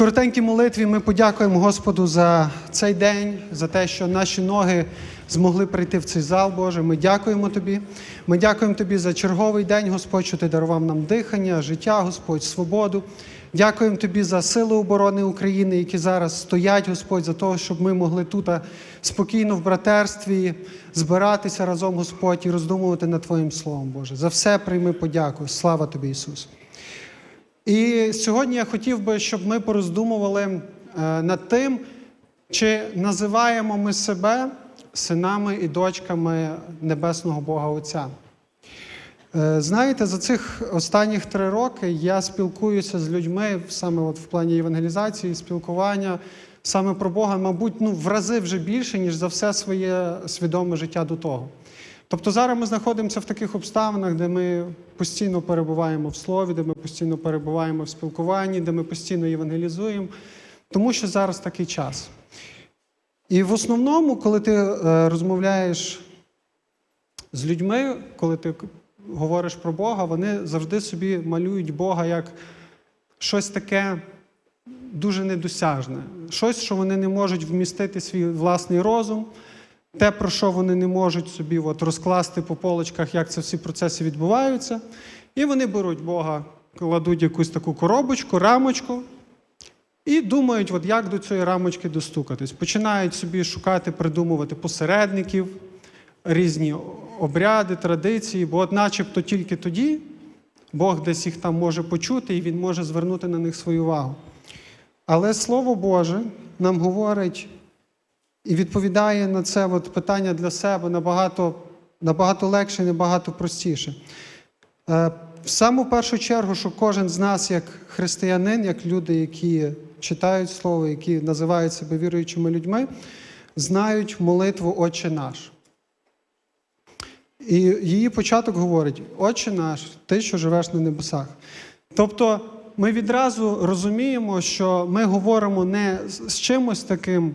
коротенькій молитві ми подякуємо Господу за цей день, за те, що наші ноги змогли прийти в цей зал, Боже. Ми дякуємо Тобі. Ми дякуємо Тобі за черговий день, Господь, що Ти дарував нам дихання, життя, Господь, свободу. Дякуємо Тобі за сили оборони України, які зараз стоять, Господь, за те, щоб ми могли тут спокійно в братерстві збиратися разом, Господь, і роздумувати над Твоїм Словом, Боже. За все прийми подяку. Слава Тобі, Ісус. І сьогодні я хотів би, щоб ми пороздумували е, над тим, чи називаємо ми себе синами і дочками Небесного Бога Отця. Е, Знаєте, за цих останніх три роки я спілкуюся з людьми саме от в плані евангелізації, спілкування саме про Бога, мабуть, ну, в рази вже більше, ніж за все своє свідоме життя до того. Тобто зараз ми знаходимося в таких обставинах, де ми постійно перебуваємо в слові, де ми постійно перебуваємо в спілкуванні, де ми постійно євангелізуємо, тому що зараз такий час. І в основному, коли ти е, розмовляєш з людьми, коли ти говориш про Бога, вони завжди собі малюють Бога як щось таке дуже недосяжне, щось, що вони не можуть вмістити свій власний розум, те, про що вони не можуть собі от розкласти по полочках, як це всі процеси відбуваються. І вони беруть Бога, кладуть якусь таку коробочку, рамочку. І думають, от як до цієї рамочки достукатись. Починають собі шукати, придумувати посередників, різні обряди, традиції, бо от начебто тільки тоді Бог десь їх там може почути і Він може звернути на них свою увагу. Але Слово Боже нам говорить і відповідає на це от питання для себе набагато, набагато легше набагато простіше. Е, В саму першу чергу, що кожен з нас, як християнин, як люди, які читають слово, які називають себе віруючими людьми, знають молитву Отче наш. І її початок говорить: Отче наш, ти, що живеш на небесах. Тобто ми відразу розуміємо, що ми говоримо не з чимось таким,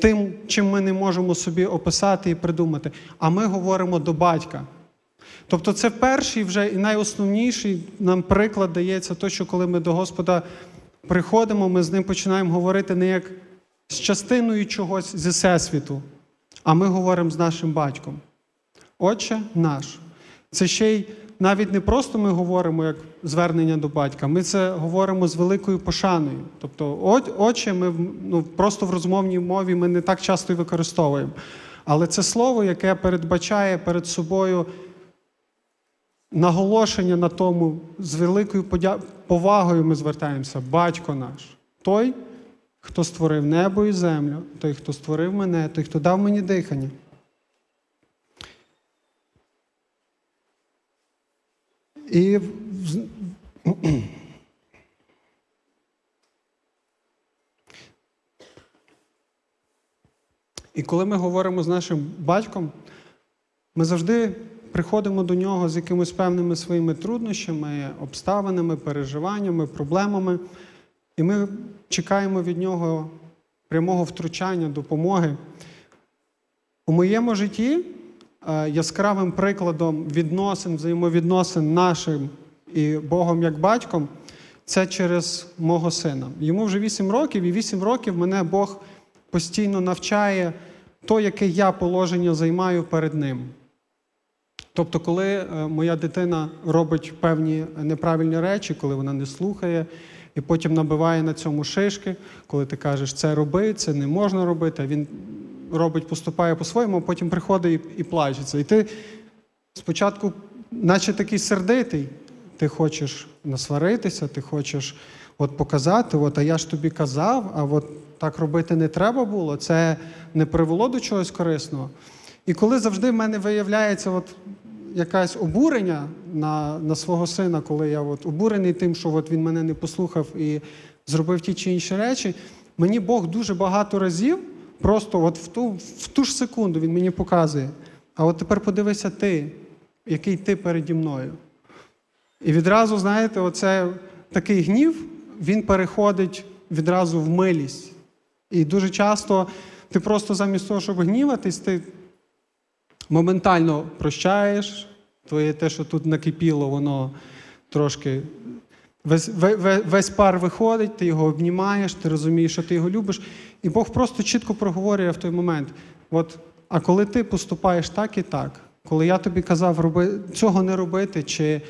тим, чим ми не можемо собі описати і придумати, а ми говоримо до батька. Тобто, це перший вже і найосновніший нам приклад дається, то, що коли ми до Господа приходимо, ми з ним починаємо говорити не як з частиною чогось зі всесвіту, а ми говоримо з нашим батьком. Отче наш. Це ще й навіть не просто ми говоримо як звернення до батька, ми це говоримо з великою пошаною. Тобто, «От- отче, ми ну, просто в розмовній мові ми не так часто і використовуємо. Але це слово, яке передбачає перед собою наголошення на тому, з великою подя- повагою ми звертаємося, батько наш, той, хто створив небо і землю, той, хто створив мене, той, хто дав мені дихання. І І коли ми говоримо з нашим батьком, ми завжди приходимо до нього з якимись певними своїми труднощами, обставинами, переживаннями, проблемами, і ми чекаємо від нього прямого втручання, допомоги. У моєму житті яскравим прикладом відносин, взаємовідносин нашим і Богом як батьком це через мого сина. Йому вже 8 років, і 8 років мене Бог постійно навчає то, яке я положення займаю перед ним. Тобто, коли е, моя дитина робить певні неправильні речі, коли вона не слухає, і потім набиває на цьому шишки, коли ти кажеш, це роби, це не можна робити, а він робить, поступає по-своєму, а потім приходить і, і плачеться. І ти спочатку, наче такий сердитий, ти хочеш насваритися, ти хочеш от показати, от, а я ж тобі казав, а от так робити не треба було, це не привело до чогось корисного. І коли завжди в мене виявляється от якась обурення на, на свого сина, коли я от обурений тим, що от він мене не послухав і зробив ті чи інші речі, мені Бог дуже багато разів, просто от в ту, в ту ж секунду він мені показує. А от тепер подивися ти, який ти переді мною. І відразу, знаєте, оце такий гнів, він переходить відразу в милість. І дуже часто ти просто замість того, щоб гніватись, ти моментально прощаєш, твоє те, що тут накипіло, воно трошки Весь, ве- ве- весь пар виходить, ти його обнімаєш, ти розумієш, що ти його любиш. І Бог просто чітко проговорює в той момент: от, а коли ти поступаєш так і так, коли я тобі казав роби, цього не робити, чи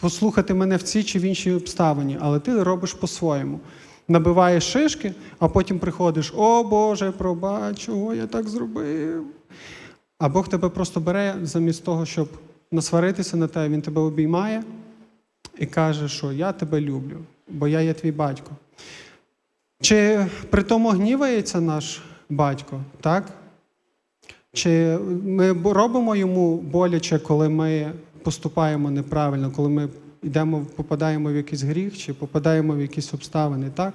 послухати мене в цій чи в іншій обставині, але ти робиш по-своєму. Набиваєш шишки, а потім приходиш: О Боже, пробач, чого я так зробив. А Бог тебе просто бере замість того, щоб насваритися на тебе, Він тебе обіймає і каже, що я тебе люблю, бо я є твій батько. Чи при тому гнівається наш батько, так? Чи ми робимо йому боляче, коли ми поступаємо неправильно, коли ми йдемо, попадаємо в якийсь гріх чи попадаємо в якісь обставини, так?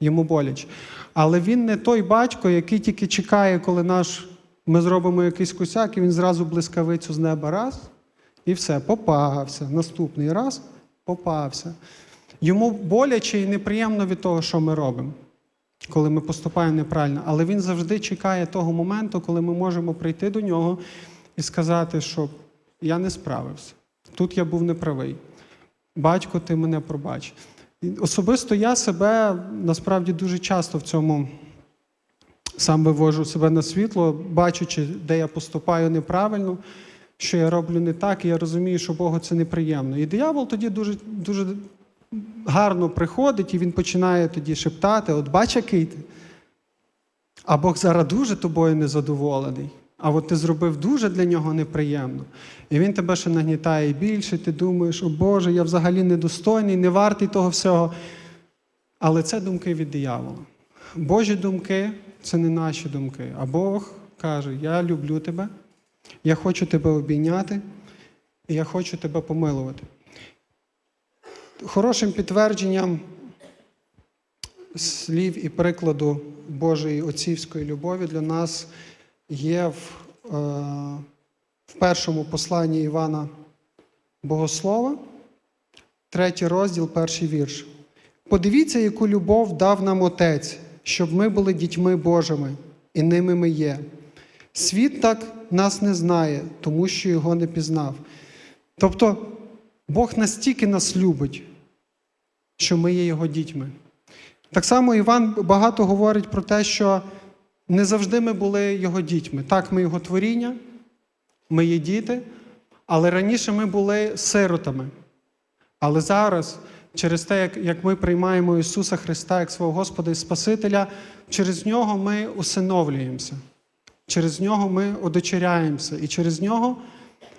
Йому боляче. Але він не той батько, який тільки чекає, коли наш, ми зробимо якийсь косяк, і він зразу блискавицю з неба раз, і все, попався. Наступний раз попався. Йому боляче і неприємно від того, що ми робимо коли ми поступаємо неправильно. Але він завжди чекає того моменту, коли ми можемо прийти до нього і сказати, що я не справився. Тут я був неправий. Батько, ти мене пробач. Особисто я себе насправді дуже часто в цьому сам вивожу себе на світло, бачучи, де я поступаю неправильно, що я роблю не так, і я розумію, що Богу це неприємно. І диявол тоді дуже, дуже гарно приходить, і він починає тоді шептати: от бач, який ти. А Бог зараз дуже тобою незадоволений. А от ти зробив дуже для нього неприємно. І він тебе ще нагнітає більше, ти думаєш, о Боже, я взагалі недостойний, не вартий того всього. Але це думки від диявола. Божі думки це не наші думки. А Бог каже: Я люблю тебе, я хочу тебе обійняти, і я хочу тебе помилувати. Хорошим підтвердженням слів і прикладу Божої отцівської любові для нас є в, е, в першому посланні Івана Богослова, третій розділ, перший вірш. Подивіться, яку любов дав нам Отець, щоб ми були дітьми Божими, і ними ми є. Світ так нас не знає, тому що його не пізнав. Тобто Бог настільки нас любить, що ми є його дітьми. Так само Іван багато говорить про те, що не завжди ми були його дітьми. Так, ми його творіння, ми є діти, але раніше ми були сиротами. Але зараз, через те, як, ми приймаємо Ісуса Христа як свого Господа і Спасителя, через нього ми усиновлюємося. Через нього ми одочеряємося. І через нього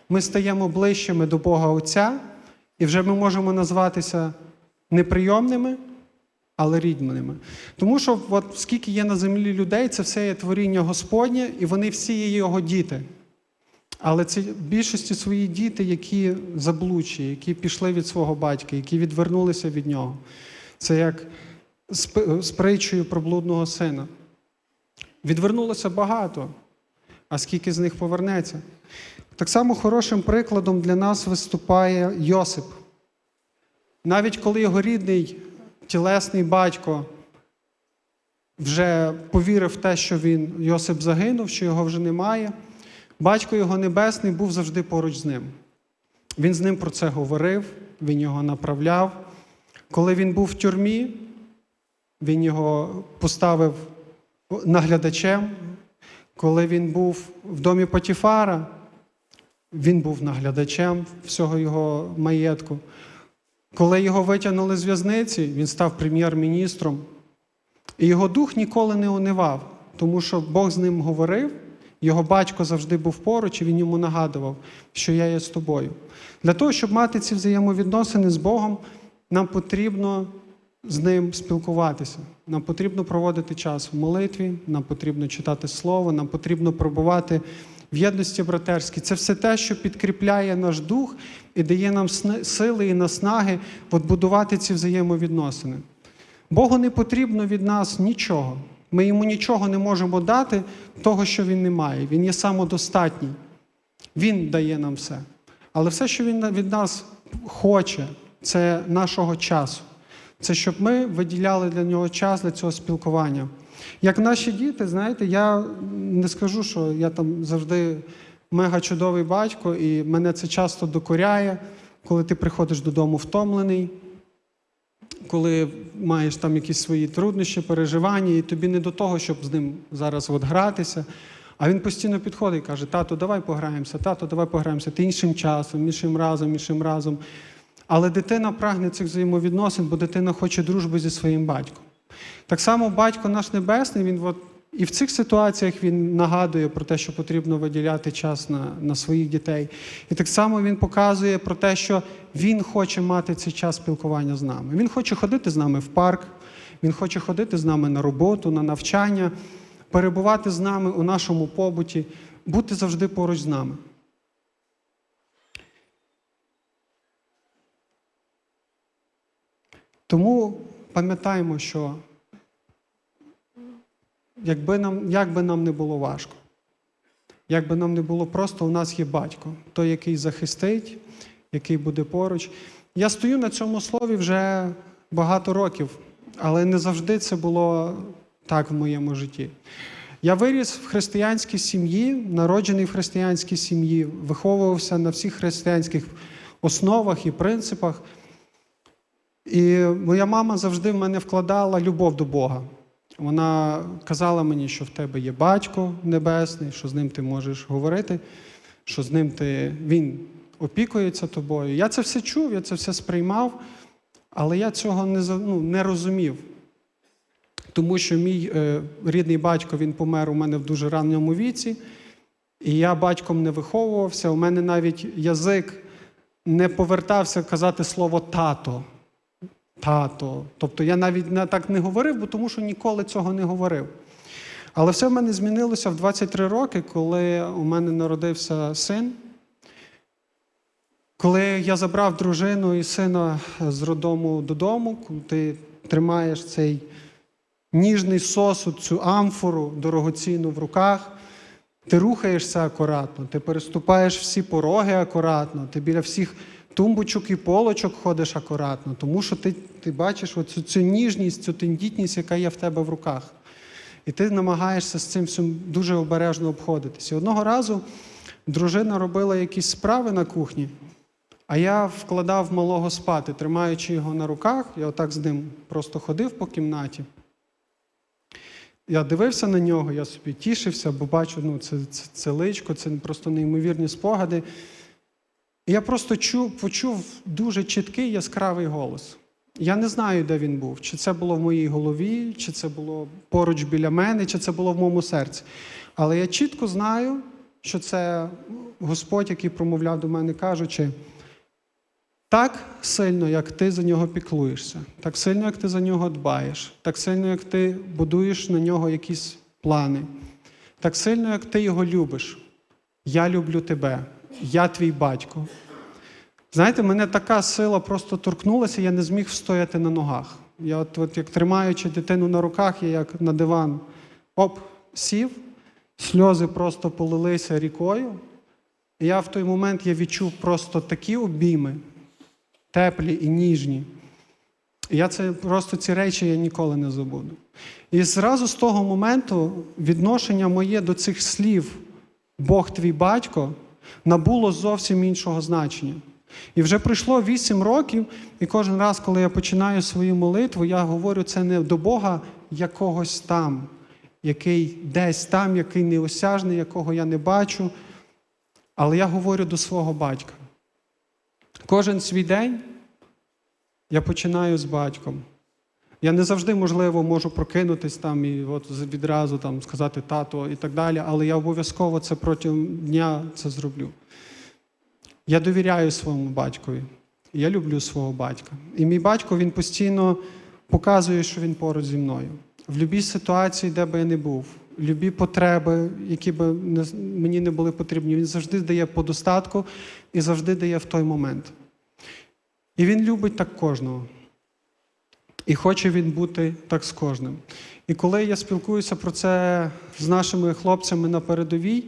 ми стаємо ближчими до Бога Отця, і вже ми можемо назватися неприйомними, але рідними. Тому що, от, скільки є на землі людей, це все є творіння Господнє, і вони всі є його діти. Але це в більшості свої діти, які заблучі, які пішли від свого батька, які відвернулися від нього. Це як з притчею про блудного сина. Відвернулося багато, а скільки з них повернеться. Так само хорошим прикладом для нас виступає Йосип. Навіть коли його рідний тілесний батько вже повірив в те, що він Йосип загинув, що його вже немає, батько його небесний був завжди поруч з ним. Він з ним про це говорив, він його направляв. Коли він був в тюрмі, він його поставив наглядачем. Коли він був в домі Потіфара, він був наглядачем всього його маєтку. Коли його витягнули з в'язниці, він став прем'єр-міністром. І його дух ніколи не унивав, тому що Бог з ним говорив, його батько завжди був поруч, і він йому нагадував, що я є з тобою. Для того, щоб мати ці взаємовідносини з Богом, нам потрібно з ним спілкуватися. Нам потрібно проводити час в молитві, нам потрібно читати Слово, нам потрібно пробувати в єдності братерській. Це все те, що підкріпляє наш дух і дає нам сили і наснаги будувати ці взаємовідносини. Богу не потрібно від нас нічого. Ми йому нічого не можемо дати, того, що він не має. Він є самодостатній. Він дає нам все. Але все, що він від нас хоче, це нашого часу. Це щоб ми виділяли для нього час для цього спілкування. Як наші діти, знаєте, я не скажу, що я там завжди мега чудовий батько, і мене це часто докоряє, коли ти приходиш додому втомлений, коли маєш там якісь свої труднощі, переживання, і тобі не до того, щоб з ним зараз от гратися. А він постійно підходить і каже: Тато, давай пограємося, тато, давай пограємося. Ти іншим часом, іншим разом, іншим разом. Але дитина прагне цих взаємовідносин, бо дитина хоче дружби зі своїм батьком. Так само батько наш небесний, він от і в цих ситуаціях він нагадує про те, що потрібно виділяти час на, на своїх дітей. І так само він показує про те, що він хоче мати цей час спілкування з нами. Він хоче ходити з нами в парк, він хоче ходити з нами на роботу, на навчання, перебувати з нами у нашому побуті, бути завжди поруч з нами. Тому пам'ятаємо, що якби нам, як би нам не було важко, як би нам не було просто, у нас є батько, той, який захистить, який буде поруч. Я стою на цьому слові вже багато років, але не завжди це було так в моєму житті. Я виріс в християнській сім'ї, народжений в християнській сім'ї, виховувався на всіх християнських основах і принципах. І моя мама завжди в мене вкладала любов до Бога. Вона казала мені, що в тебе є батько небесний, що з ним ти можеш говорити, що з ним ти, він опікується тобою. Я це все чув, я це все сприймав, але я цього не, ну, не розумів. Тому що мій е, рідний батько він помер у мене в дуже ранньому віці, і я батьком не виховувався. У мене навіть язик не повертався казати слово тато. Тато. Тобто я навіть так не говорив, бо тому що ніколи цього не говорив. Але все в мене змінилося в 23 роки, коли у мене народився син. Коли я забрав дружину і сина з роддому додому, коли ти тримаєш цей ніжний сосуд, цю амфору дорогоцінну в руках, ти рухаєшся акуратно, ти переступаєш всі пороги акуратно, ти біля всіх тумбочок і полочок ходиш акуратно, тому що ти, ти бачиш оцю цю ніжність, цю тендітність, яка є в тебе в руках. І ти намагаєшся з цим всім дуже обережно обходитися. Одного разу дружина робила якісь справи на кухні, а я вкладав малого спати, тримаючи його на руках, я отак з ним просто ходив по кімнаті. Я дивився на нього, я собі тішився, бо бачу, ну, це, це, це личко, це просто неймовірні спогади. Я просто чув, почув дуже чіткий яскравий голос. Я не знаю, де він був. Чи це було в моїй голові, чи це було поруч біля мене, чи це було в моєму серці. Але я чітко знаю, що це Господь, який промовляв до мене, кажучи, так сильно, як ти за нього піклуєшся, так сильно, як ти за нього дбаєш, так сильно, як ти будуєш на нього якісь плани, так сильно, як ти його любиш. Я люблю тебе, я твій батько. Знаєте, мене така сила просто торкнулася, я не зміг встояти на ногах. Я от, от як тримаючи дитину на руках, я як на диван оп, сів, сльози просто полилися рікою. І я в той момент я відчув просто такі обійми, теплі і ніжні. І я це просто ці речі я ніколи не забуду. І зразу з того моменту відношення моє до цих слів Бог твій батько набуло зовсім іншого значення. І вже пройшло вісім років, і кожен раз, коли я починаю свою молитву, я говорю це не до Бога якогось там, який десь там, який неосяжний, якого я не бачу, але я говорю до свого батька. Кожен свій день я починаю з батьком. Я не завжди, можливо, можу прокинутись там і от відразу там, сказати тато і так далі, але я обов'язково це протягом дня це зроблю. Я довіряю своєму батькові. Я люблю свого батька. І мій батько він постійно показує, що він поруч зі мною. В будь-якій ситуації, де би я не був, любі потреби, які би мені не були потрібні, він завжди дає по достатку і завжди дає в той момент. І він любить так кожного. І хоче він бути так з кожним. І коли я спілкуюся про це з нашими хлопцями на передовій,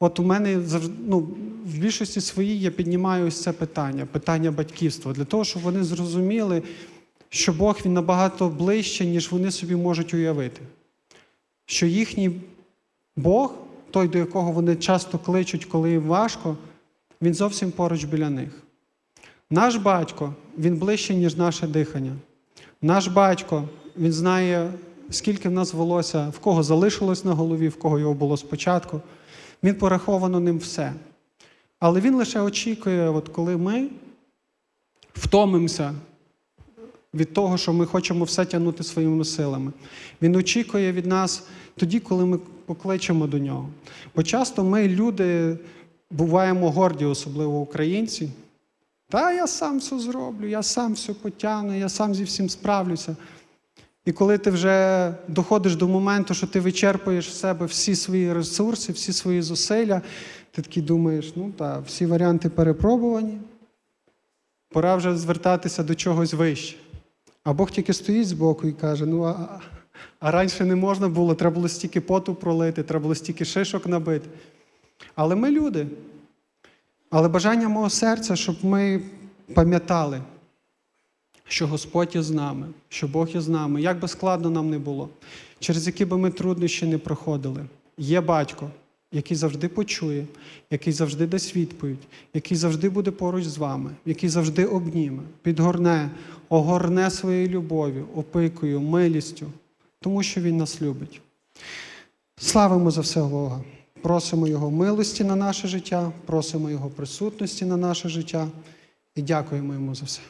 от у мене ну, в більшості своїй я піднімаю ось це питання, питання батьківства, для того, щоб вони зрозуміли, що Бог він набагато ближче, ніж вони собі можуть уявити. Що їхній Бог, той, до якого вони часто кличуть, коли їм важко, він зовсім поруч біля них. Наш батько, він ближче, ніж наше дихання. Наш батько, він знає, скільки в нас волосся, в кого залишилось на голові, в кого його було спочатку. Він пораховано ним все. Але він лише очікує, от коли ми втомимося від того, що ми хочемо все тягнути своїми силами. Він очікує від нас тоді, коли ми покличемо до нього. Бо часто ми, люди, буваємо горді, особливо українці. Та я сам все зроблю, я сам все потягну, я сам зі всім справлюся. І коли ти вже доходиш до моменту, що ти вичерпуєш в себе всі свої ресурси, всі свої зусилля, ти такий думаєш, ну так, всі варіанти перепробувані, пора вже звертатися до чогось вище. А Бог тільки стоїть збоку і каже: ну а, а раніше не можна було, треба було стільки поту пролити, треба було стільки шишок набити. Але ми люди. Але бажання мого серця, щоб ми пам'ятали, що Господь є з нами, що Бог є з нами, як би складно нам не було, через які би ми труднощі не проходили. Є батько, який завжди почує, який завжди дасть відповідь, який завжди буде поруч з вами, який завжди обніме, підгорне, огорне своєю любов'ю, опикою, милістю, тому що Він нас любить. Славимо за все Бога. Просимо Його милості на наше життя, просимо Його присутності на наше життя і дякуємо йому за все.